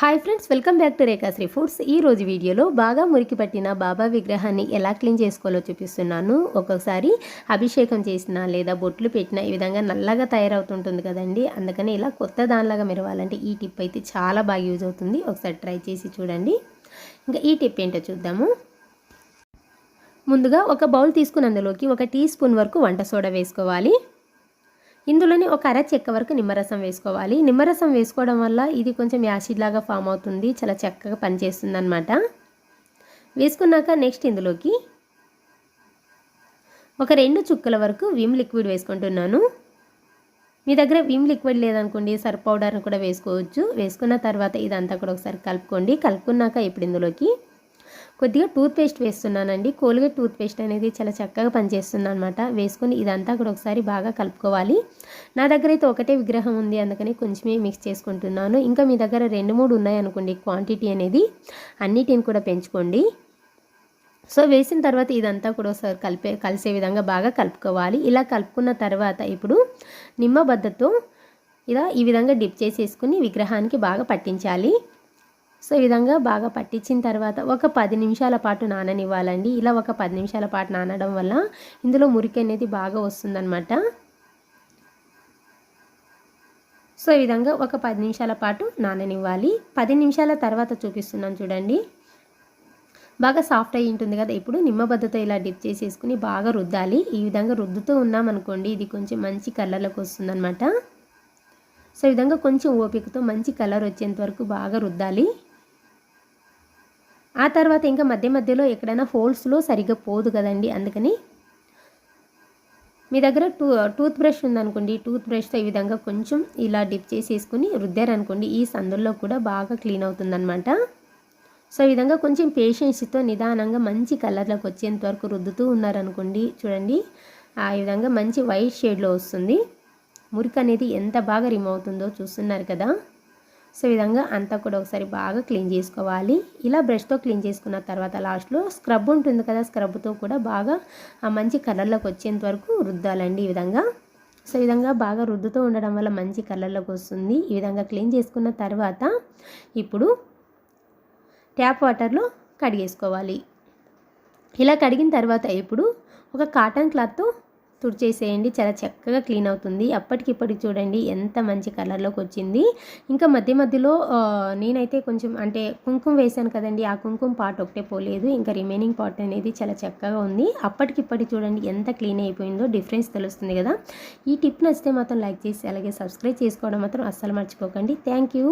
Hi friends welcome back to Rekhashri foods ఈ రోజు వీడియోలో బాగా మురికి పట్టిన బాబా విగ్రహాన్ని ఎలా క్లీన్ చేసుకోవాలో చూపిస్తున్నాను. ఒక్కొక్కసారి అభిషేకం చేసిన లేదా బొట్లు పెట్టిన ఈ విధంగా నల్లగా తయారవుతుంటుంది కదండి. అందుకని ఇలా కొత్త దానిలాగా మెరవాలంటే ఈ టిప్ అయితే చాలా బాగా యూజ్ అవుతుంది. ఒకసారి ట్రై చేసి చూడండి. ఇంకా ఈ టిప్ ఏంటో చూద్దాము. ముందుగా ఒక బౌల్ తీసుకుని అందులోకి ఒక టీ స్పూన్ వరకు వంట సోడా వేసుకోవాలి. ఇందులోనే ఒక అర చెక్క వరకు నిమ్మరసం వేసుకోవాలి. నిమ్మరసం వేసుకోవడం వల్ల ఇది కొంచెం యాసిడ్ లాగా ఫామ్ అవుతుంది. చాలా చక్కగా పనిచేస్తుంది అనమాట వేసుకున్నాక నెక్స్ట్ ఇందులోకి ఒక రెండు చుక్కల వరకు విమ్ లిక్విడ్ వేసుకుంటున్నాను. మీ దగ్గర విమ్ లిక్విడ్ లేదనుకోండి సర్ఫ్ పౌడర్ని కూడా వేసుకోవచ్చు. వేసుకున్న తర్వాత ఇదంతా కూడా ఒకసారి కలుపుకోండి. కలుపుకున్నాక ఇప్పుడు ఇందులోకి కొద్దిగా టూత్పేస్ట్ వేస్తున్నానండి. కోల్గేట్ టూత్పేస్ట్ అనేది చాలా చక్కగా పనిచేస్తుంది అనమాట వేసుకొని ఇదంతా కూడా ఒకసారి బాగా కలుపుకోవాలి. నా దగ్గర అయితే ఒకటే విగ్రహం ఉంది. అందుకని కొంచెమే మిక్స్ చేసుకుంటున్నాను. ఇంకా మీ దగ్గర రెండు మూడు ఉన్నాయనుకోండి క్వాంటిటీ అనేది అన్నిటిని కూడా పెంచుకోండి. సో వేసిన తర్వాత ఇదంతా కూడా ఒకసారి కలిపే కలిసే విధంగా బాగా కలుపుకోవాలి. ఇలా కలుపుకున్న తర్వాత ఇప్పుడు నిమ్మబద్దతో ఇలా ఈ విధంగా డిప్ చేసేసుకుని విగ్రహానికి బాగా పట్టించాలి. సో ఈ విధంగా బాగా పట్టించిన తర్వాత ఒక పది నిమిషాల పాటు నాననివ్వాలండి. ఇలా ఒక పది నిమిషాల పాటు నానడం వల్ల ఇందులో మురికి అనేది బాగా వస్తుందన్నమాట. సో ఈ విధంగా ఒక పది నిమిషాల పాటు నాననివ్వాలి. పది నిమిషాల తర్వాత చూపిస్తున్నాను చూడండి. బాగా సాఫ్ట్ అయ్యి ఉంటుంది కదా ఇప్పుడు నిమ్మబద్దతో ఇలా డిప్ చేసేసుకుని బాగా రుద్దాలి. ఈ విధంగా రుద్దుతూ ఉన్నామనుకోండి ఇది కొంచెం మంచి కలర్లోకి వస్తుందన్నమాట. సో ఈ విధంగా కొంచెం ఓపికతో మంచి కలర్ వచ్చేంత వరకు బాగా రుద్దాలి. ఆ తర్వాత ఇంకా మధ్య మధ్యలో ఎక్కడైనా హోల్స్లో సరిగ్గా పోదు కదండి. అందుకని మీ దగ్గర టూ టూత్ బ్రష్ ఉందనుకోండి. టూత్ బ్రష్తో ఈ విధంగా కొంచెం ఇలా డిప్ చేసేసుకుని రుద్దారనుకోండి. ఈ సందుల్లో కూడా బాగా క్లీన్ అవుతుందన్నమాట. సో ఈ విధంగా కొంచెం పేషెన్స్తో నిదానంగా మంచి కలర్లోకి వచ్చేంత వరకు రుద్దుతూ ఉన్నారనుకోండి. చూడండి. ఆ విధంగా మంచి వైట్ షేడ్లో వస్తుంది. మురికి అనేది ఎంత బాగా రిమూవ్ అవుతుందో చూస్తున్నారు కదా. సో విధంగా అంతా కూడా ఒకసారి బాగా క్లీన్ చేసుకోవాలి. ఇలా బ్రష్తో క్లీన్ చేసుకున్న తర్వాత లాస్ట్లో స్క్రబ్ ఉంటుంది కదా స్క్రబ్తో కూడా బాగా ఆ మంచి కలర్లోకి వచ్చేంత వరకు రుద్దాలండి ఈ విధంగా. సో ఈ విధంగా బాగా రుద్దుతూ ఉండడం వల్ల మంచి కలర్లోకి వస్తుంది. ఈ విధంగా క్లీన్ చేసుకున్న తర్వాత ఇప్పుడు ట్యాప్ వాటర్లో కడిగేసుకోవాలి. ఇలా కడిగిన తర్వాత ఇప్పుడు ఒక కాటన్ క్లాత్తో తుడిచేసేయండి. చాలా చక్కగా క్లీన్ అవుతుంది. అప్పటికిప్పటికి చూడండి ఎంత మంచి కలర్లోకి వచ్చింది. ఇంకా మధ్య మధ్యలో నేనైతే కొంచెం అంటే కుంకుమ వేశాను కదండి. ఆ కుంకుమ పార్ట్ ఒకటే పోలేదు. ఇంకా రిమైనింగ్ పార్ట్ అనేది చాలా చక్కగా ఉంది. అప్పటికిప్పటికి చూడండి ఎంత క్లీన్ అయిపోయిందో డిఫరెన్స్ తెలుస్తుంది కదా. ఈ టిప్ నచ్చితే మాత్రం లైక్ చేసి అలాగే సబ్స్క్రైబ్ చేసుకోవడం మాత్రం అస్సలు మర్చిపోకండి. Thank you.